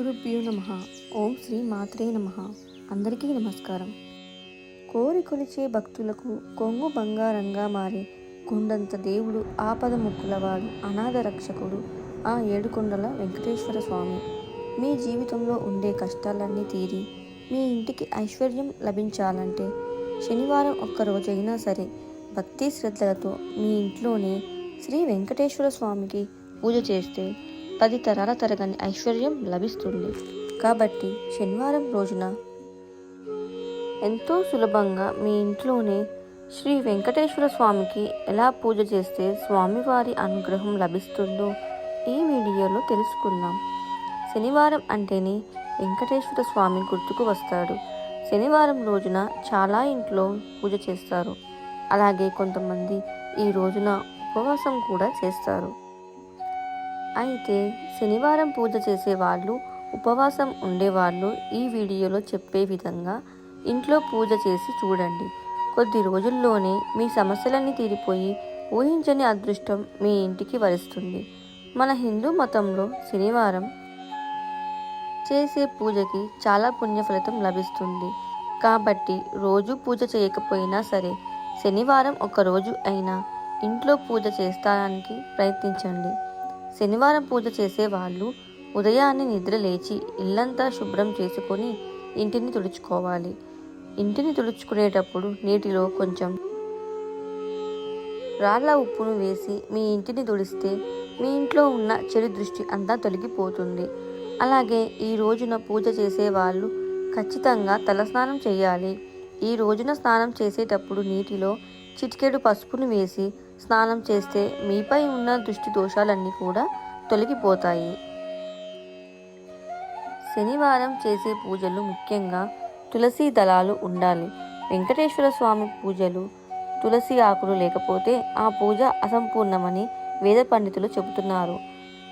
గురుభ్యో నమ. ఓం శ్రీ మాత్రే నమ. అందరికీ నమస్కారం. కోరి కొలిచే భక్తులకు కొంగు బంగారంగా మారి కొండంత దేవుడు ఆపద ముక్కులవాడు అనాథ రక్షకుడు ఆ ఏడుకొండల వెంకటేశ్వర స్వామి. మీ జీవితంలో ఉండే కష్టాలన్నీ తీరి మీ ఇంటికి ఐశ్వర్యం లభించాలంటే శనివారం ఒక్క రోజైనా సరే భక్తి శ్రద్ధలతో మీ ఇంట్లోనే శ్రీ వెంకటేశ్వర స్వామికి పూజ చేస్తే పది తరాల తరగని ఐశ్వర్యం లభిస్తుంది. కాబట్టి శనివారం రోజున ఎంతో సులభంగా మీ ఇంట్లోనే శ్రీ వెంకటేశ్వర స్వామికి ఎలా పూజ చేస్తే స్వామివారి అనుగ్రహం లభిస్తుందో ఈ వీడియోలో తెలుసుకుందాం. శనివారం అంటేనే వెంకటేశ్వర స్వామి గుర్తుకు వస్తాడు. శనివారం రోజున చాలా ఇంట్లో పూజ చేస్తారు. అలాగే కొంతమంది ఈ రోజున ఉపవాసం కూడా చేస్తారు. అయితే శనివారం పూజ చేసేవాళ్ళు ఉపవాసం ఉండేవాళ్ళు ఈ వీడియోలో చెప్పే విధంగా ఇంట్లో పూజ చేసి చూడండి. కొద్ది రోజుల్లోనే మీ సమస్యలన్నీ తీరిపోయి ఊహించని అదృష్టం మీ ఇంటికి వరిస్తుంది. మన హిందూ మతంలో శనివారం చేసే పూజకి చాలా పుణ్య ఫలితం లభిస్తుంది. కాబట్టి రోజు పూజ చేయకపోయినా సరే శనివారం ఒక రోజు అయినా ఇంట్లో పూజ చేస్తానికి ప్రయత్నించండి. శనివారం పూజ చేసే వాళ్ళు ఉదయాన్నే నిద్ర లేచి ఇల్లంతా శుభ్రం చేసుకొని ఇంటిని తుడుచుకోవాలి. ఇంటిని తుడుచుకునేటప్పుడు నీటిలో కొంచెం రాళ్ళ ఉప్పును వేసి మీ ఇంటిని తుడిస్తే మీ ఇంట్లో ఉన్న చెడు దృష్టి అంతా తొలగిపోతుంది. అలాగే ఈ రోజున పూజ చేసే వాళ్ళు ఖచ్చితంగా తలస్నానం చేయాలి. ఈ రోజున స్నానం చేసేటప్పుడు నీటిలో చిటికెడు పసుపును వేసి స్నానం చేస్తే మీపై ఉన్న దృష్టి దోషాలన్నీ కూడా తొలగిపోతాయి. శనివారం చేసే పూజలు ముఖ్యంగా తులసి దళాలు ఉండాలి. వెంకటేశ్వర స్వామి పూజలు తులసి ఆకులు లేకపోతే ఆ పూజ అసంపూర్ణమని వేద పండితులు చెబుతున్నారు.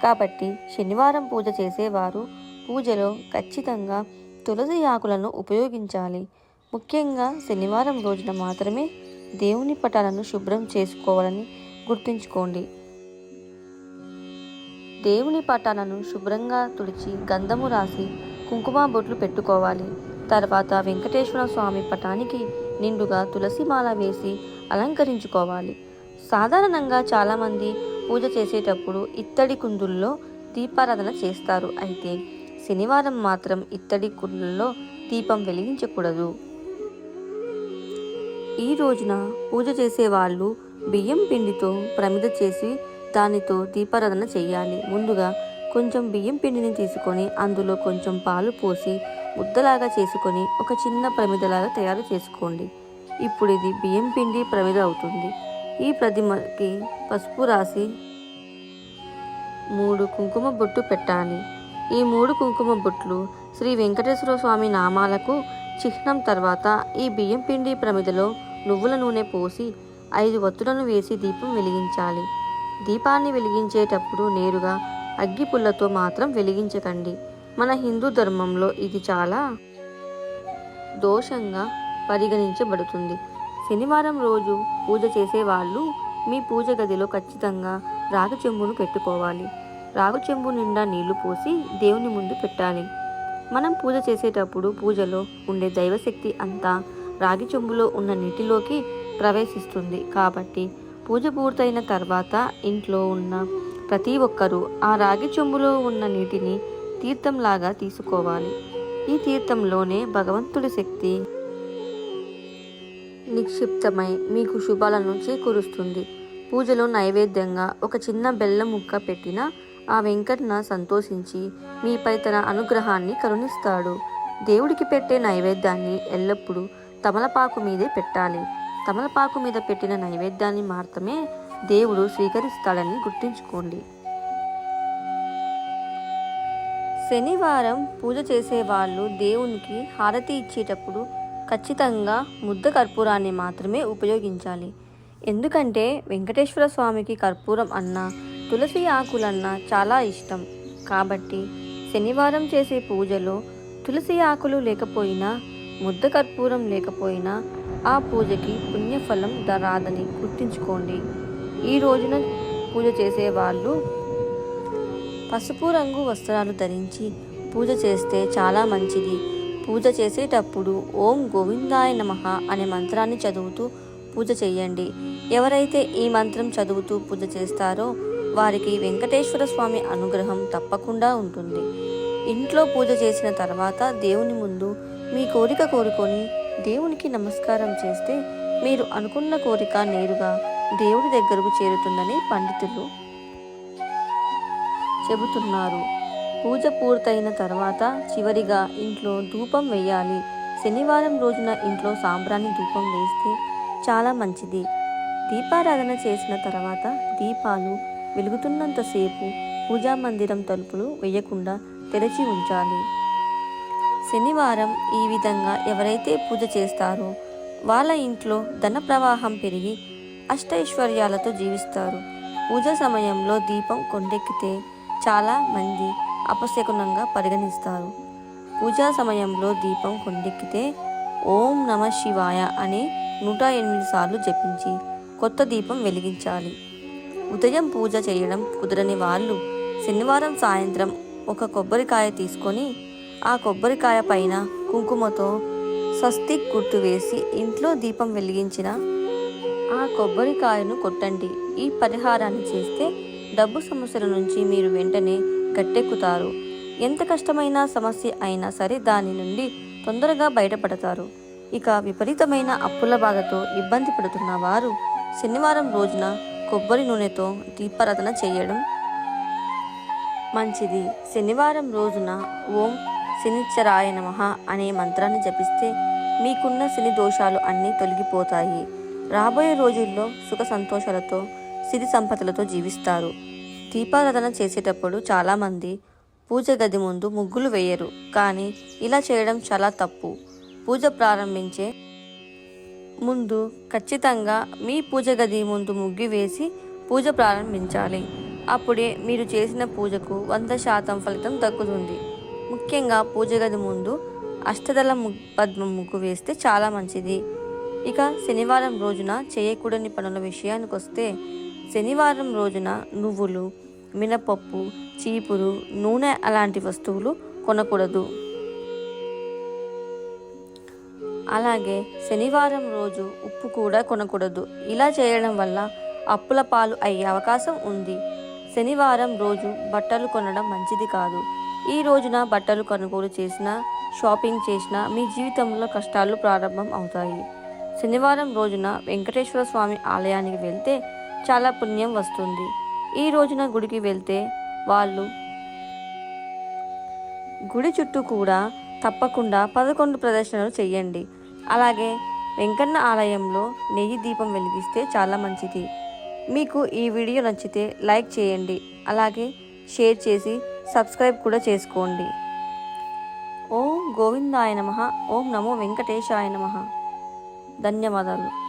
కాబట్టి శనివారం పూజ చేసేవారు పూజలో ఖచ్చితంగా తులసి ఆకులను ఉపయోగించాలి. ముఖ్యంగా శనివారం రోజున మాత్రమే దేవుని పటాలను శుభ్రం చేసుకోవాలని గుర్తుంచుకోండి. దేవుని పటాలను శుభ్రంగా తుడిచి గంధము రాసి కుంకుమ బొట్లు పెట్టుకోవాలి. తర్వాత వెంకటేశ్వర స్వామి పటానికి నిండుగా తులసి మాల వేసి అలంకరించుకోవాలి. సాధారణంగా చాలామంది పూజ చేసేటప్పుడు ఇత్తడి కుందుల్లో దీపారాధన చేస్తారు. అయితే శనివారం మాత్రం ఇత్తడి కుందుల్లో దీపం వెలిగించకూడదు. ఈ రోజున పూజ చేసే వాళ్ళు బియ్యం పిండితో ప్రమిద చేసి దానితో దీపారాధన చేయాలి. ముందుగా కొంచెం బియ్యం పిండిని తీసుకొని అందులో కొంచెం పాలు పోసి ముద్దలాగా చేసుకొని ఒక చిన్న ప్రమిదలాగా తయారు చేసుకోండి. ఇప్పుడు ఇది బియ్యం పిండి ప్రమిద అవుతుంది. ఈ ప్రతిమకి పసుపు రాసి మూడు కుంకుమ బొట్టు పెట్టాలి. ఈ మూడు కుంకుమ బొట్లు శ్రీ వెంకటేశ్వర స్వామి నామాలకు చిహ్నం తర్వాత ఈ బియ్యం పిండి ప్రమిదలో నువ్వుల నూనె పోసి ఐదు వత్తులను వేసి దీపం వెలిగించాలి. దీపాన్ని వెలిగించేటప్పుడు నేరుగా అగ్గి పుల్లతో మాత్రం వెలిగించకండి. మన హిందూ ధర్మంలో ఇది చాలా దోషంగా పరిగణించబడుతుంది. శనివారం రోజు పూజ చేసే వాళ్ళు మీ పూజ గదిలో ఖచ్చితంగా రాగి చెంబును పెట్టుకోవాలి. రాగి చెంబు నిండా నీళ్ళు పోసి దేవుని ముందు పెట్టాలి. మనం పూజ చేసేటప్పుడు పూజలో ఉండే దైవశక్తి అంతా రాగి చెంబులో ఉన్న నీటిలోకి ప్రవేశిస్తుంది. కాబట్టి పూజ పూర్తయిన తర్వాత ఇంట్లో ఉన్న ప్రతి ఒక్కరూ ఆ రాగి చెంబులో ఉన్న నీటిని తీర్థంలాగా తీసుకోవాలి. ఈ తీర్థంలోనే భగవంతుడి శక్తి నిక్షిప్తమై మీకు శుభాలను చేకూరుస్తుంది. పూజలో నైవేద్యంగా ఒక చిన్న బెల్లం ముక్క పెట్టిన ఆ వెంకన్న సంతోషించి మీపై తన అనుగ్రహాన్ని కరుణిస్తాడు. దేవుడికి పెట్టే నైవేద్యాన్ని ఎల్లప్పుడూ తమలపాకు మీదే పెట్టాలి. తమలపాకు మీద పెట్టిన నైవేద్యాన్ని మాత్రమే దేవుడు స్వీకరిస్తాడని గుర్తుంచుకోండి. శనివారం పూజ చేసే వాళ్ళు దేవునికి హారతి ఇచ్చేటప్పుడు ఖచ్చితంగా ముద్ద కర్పూరాన్ని మాత్రమే ఉపయోగించాలి. ఎందుకంటే వెంకటేశ్వర స్వామికి కర్పూరం అన్న తులసి ఆకులన్న చాలా ఇష్టం. కాబట్టి శనివారం చేసే పూజలో తులసి ఆకులు లేకపోయినా ముద్ద కర్పూరం లేకపోయినా ఆ పూజకి పుణ్యఫలం రాదని గుర్తుంచుకోండి. ఈ రోజున పూజ చేసే వాళ్ళు పసుపు రంగు వస్త్రాలు ధరించి పూజ చేస్తే చాలా మంచిది. పూజ చేసేటప్పుడు ఓం గోవిందాయ నమ అనే మంత్రాన్ని చదువుతూ పూజ చేయండి. ఎవరైతే ఈ మంత్రం చదువుతూ పూజ చేస్తారో వారికి వెంకటేశ్వర స్వామి అనుగ్రహం తప్పకుండా ఉంటుంది. ఇంట్లో పూజ చేసిన తర్వాత దేవుని ముందు మీ కోరిక కోరుకొని దేవునికి నమస్కారం చేస్తే మీరు అనుకున్న కోరిక నేరుగా దేవుడి దగ్గరకు చేరుతుందని పండితులు చెబుతున్నారు. పూజ పూర్తయిన తర్వాత చివరిగా ఇంట్లో ధూపం వేయాలి. శనివారం రోజున ఇంట్లో సాంబ్రాణి ధూపం వేస్తే చాలా మంచిది. దీపారాధన చేసిన తర్వాత దీపాలు వెలుగుతున్నంతసేపు పూజా మందిరం తలుపులు వేయకుండా తెరచి ఉంచాలి. శనివారం ఈ విధంగా ఎవరైతే పూజ చేస్తారో వాళ్ళ ఇంట్లో ధన ప్రవాహం పెరిగి అష్టైశ్వర్యాలతో జీవిస్తారు. పూజ సమయంలో దీపం కొండెక్కితే చాలా మంది అపశకునంగా పరిగణిస్తారు. పూజా సమయంలో దీపం కొండెక్కితే ఓం నమ శివాయ అని నూట ఎనిమిది సార్లు జపించి కొత్త దీపం వెలిగించాలి. ఉదయం పూజ చేయడం కుదరని వాళ్ళు శనివారం సాయంత్రం ఒక కొబ్బరికాయ తీసుకొని ఆ కొబ్బరికాయ పైన కుంకుమతో స్వస్తిక్ గుర్తు వేసి ఇంట్లో దీపం వెలిగించిన ఆ కొబ్బరికాయను కొట్టండి. ఈ పరిహారాన్ని చేస్తే డబ్బు సమస్యల నుంచి మీరు వెంటనే గట్టెక్కుతారు. ఎంత కష్టమైన సమస్య అయినా సరే దాని నుండి తొందరగా బయటపడతారు. ఇక విపరీతమైన అప్పుల బాధతో ఇబ్బంది పడుతున్న వారు శనివారం రోజున కొబ్బరి నూనెతో దీపారాధన చేయడం మంచిది. శనివారం రోజున ఓం శనిచ్చరాయ నమః అనే మంత్రాన్ని జపిస్తే మీకున్న శని దోషాలు అన్నీ తొలగిపోతాయి. రాబోయే రోజుల్లో సుఖ సంతోషాలతో సిరి సంపదలతో జీవిస్తారు. దీపారాధన చేసేటప్పుడు చాలామంది పూజ గది ముందు ముగ్గులు వేయరు. కానీ ఇలా చేయడం చాలా తప్పు. పూజ ప్రారంభించే ముందు ఖచ్చితంగా మీ పూజ గది ముందు ముగ్గు వేసి పూజ ప్రారంభించాలి. అప్పుడే మీరు చేసిన పూజకు వంద శాతం ఫలితం దక్కుతుంది. ముఖ్యంగా పూజ గది ముందు అష్టదళ పద్మ ముగ్గు వేస్తే చాలా మంచిది. ఇక శనివారం రోజున చేయకూడని పనుల విషయానికి వస్తే శనివారం రోజున నువ్వులు మినపప్పు చీపురు నూనె అలాంటి వస్తువులు కొనకూడదు. అలాగే శనివారం రోజు ఉప్పు కూడా కొనకూడదు. ఇలా చేయడం వల్ల అప్పుల పాలు అయ్యే అవకాశం ఉంది. శనివారం రోజు బట్టలు కొనడం మంచిది కాదు. ఈ రోజున బట్టలు కొనుగోలు చేసిన షాపింగ్ చేసిన మీ జీవితంలో కష్టాలు ప్రారంభం అవుతాయి. శనివారం రోజున వెంకటేశ్వర స్వామి ఆలయానికి వెళ్తే చాలా పుణ్యం వస్తుంది. ఈ రోజున గుడికి వెళ్తే వాళ్ళు గుడి చుట్టూ కూడా తప్పకుండా పదకొండు ప్రదర్శనలు చేయండి. అలాగే వెంకన్న ఆలయంలో నెయ్యి దీపం వెలిగిస్తే చాలా మంచిది. మీకు ఈ వీడియో నచ్చితే లైక్ చేయండి. అలాగే షేర్ చేసి సబ్స్క్రైబ్ కూడా చేసుకోండి. ఓం గోవిందాయ నమ ఓం నమో వెంకటేశాయ నమ. ధన్యవాదాలు.